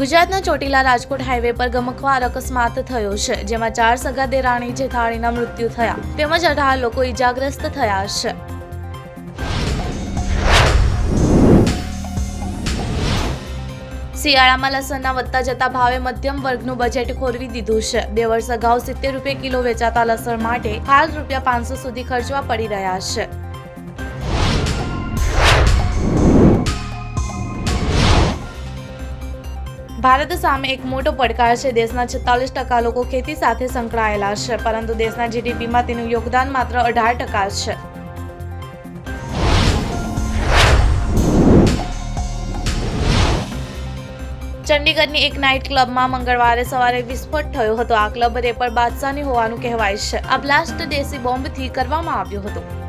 ગુજરાતના ચોટીલા રાજકોટ હાઈવે પર ગમખવાર અકસ્માત થયો છે, જેમાં ચાર સગા દેરાણી જેઠાણીના મૃત્યુ થયા, તેમજ અઢાર લોકો ઈજાગ્રસ્ત થયા છે. શિયાળામાં લસણના વધતા જતા ભાવે મધ્યમ વર્ગનું બજેટ ખોરવી દીધું છે. બે વર્ષ અગાઉ સિત્તેર રૂપિયા કિલો વેચાતા લસણ માટે હાલ રૂપિયા પાંચસો સુધી ખર્ચવા પડી રહ્યા છે. ભારત સામે એક મોટો પડકાર છે. દેશના છેતાલીસ ટકા લોકો ખેતી સાથે સંકળાયેલા છે, પરંતુ દેશના જીડીપીમાં તેનું યોગદાન માત્ર અઢાર ટકા છે. ચંડીગઢની એક નાઇટ ક્લબમાં મંગળવારે સવારે વિસ્ફોટ થયો હતો. આ ક્લબ રેપર બાદશાહની હોવાનું કહેવાય છે. આ બ્લાસ્ટ દેશી બોમ્બથી કરવામાં આવ્યો હતો.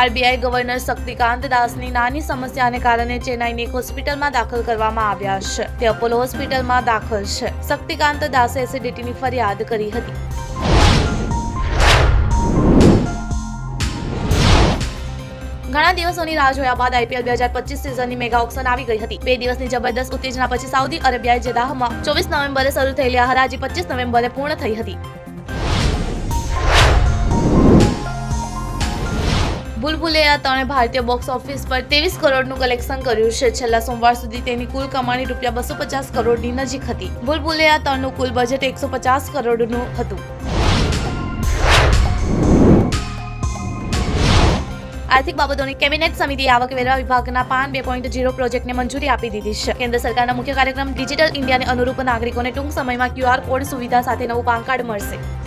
આરબીઆઈ ગવર્નર શક્તિકાંત દાસની નાની સમસ્યાને કારણે ચેન્નાઈની એક હોસ્પિટલમાં દાખલ કરવામાં આવ્યા છે. તે અપોલો હોસ્પિટલમાં દાખલ છે. શક્તિકાંત દાસે એસિડિટીની ફરિયાદ કરી હતી. ઘણા દિવસોની રાહ જોયા બાદ આઈપીએલ બે હજાર પચીસ સિઝનની મેગા ઓક્શન આવી ગઈ હતી. બે દિવસની જબરદસ્ત ઉત્તેજના પછી સાઉદી અરેબિયાએ જેદાહમાં ચોવીસ નવેમ્બરે શરૂ થયેલી આ હરાજી પચીસ નવેમ્બરે પૂર્ણ થઈ હતી. બુલબુલેયા ત્રણે ભારતીય બોક્સ ઓફિસ પર ત્રેવીસ કરોડનું કલેક્શન કર્યું છે. છેલ્લા સોમવાર સુધી તેની કુલ કમાણી રૂપિયા બસો પચાસ કરોડની નજીક હતી. બુલબુલેયા ત્રણનું કુલ બજેટ એકસો પચાસ કરોડનું હતું. આર્થિક બાબતોની કેબિનેટ સમિતિએ આવકવેરા વિભાગના પાન બે પોઈન્ટ ઝીરો પ્રોજેક્ટને મંજૂરી આપી દીધી છે. કેન્દ્ર સરકારના મુખ્ય કાર્યક્રમ ડિજિટલ ઇન્ડિયાને અનુરૂપ નાગરિકોને ટૂંક સમયમાં ક્યુઆર કોડ સુવિધા સાથે નવું પાન કાર્ડ મળશે.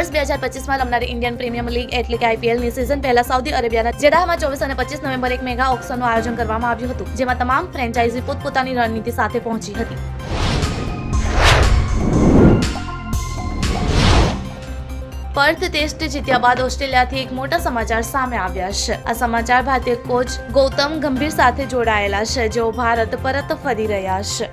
વર્ષ બે હજાર પચીસમાં રમનારી ઇન્ડિયન પ્રીમિયમ લીગ એટલે કે આઈપીએલની સિઝન પહેલા સાઉદી અરેબિયાના જેડાહમાં ચોવીસ અને પચીસ નવેમ્બર એક મેગા ઓક્શનનું આયોજન કરવામાં આવ્યું હતું, જેમાં તમામ ફ્રેન્ચાઇઝી પોતપોતાની રણનીતિ સાથે પહોંચી હતી. પર્થ ટેસ્ટ જીત્યા બાદ ઓસ્ટ્રેલિયાથી એક મોટા સમાચાર સામે આવ્યા છે. આ સમાચાર ભારતીય કોચ ગૌતમ ગંભીર સાથે જોડાયેલા છે, જેઓ ભારત પરત ફરી રહ્યા છે.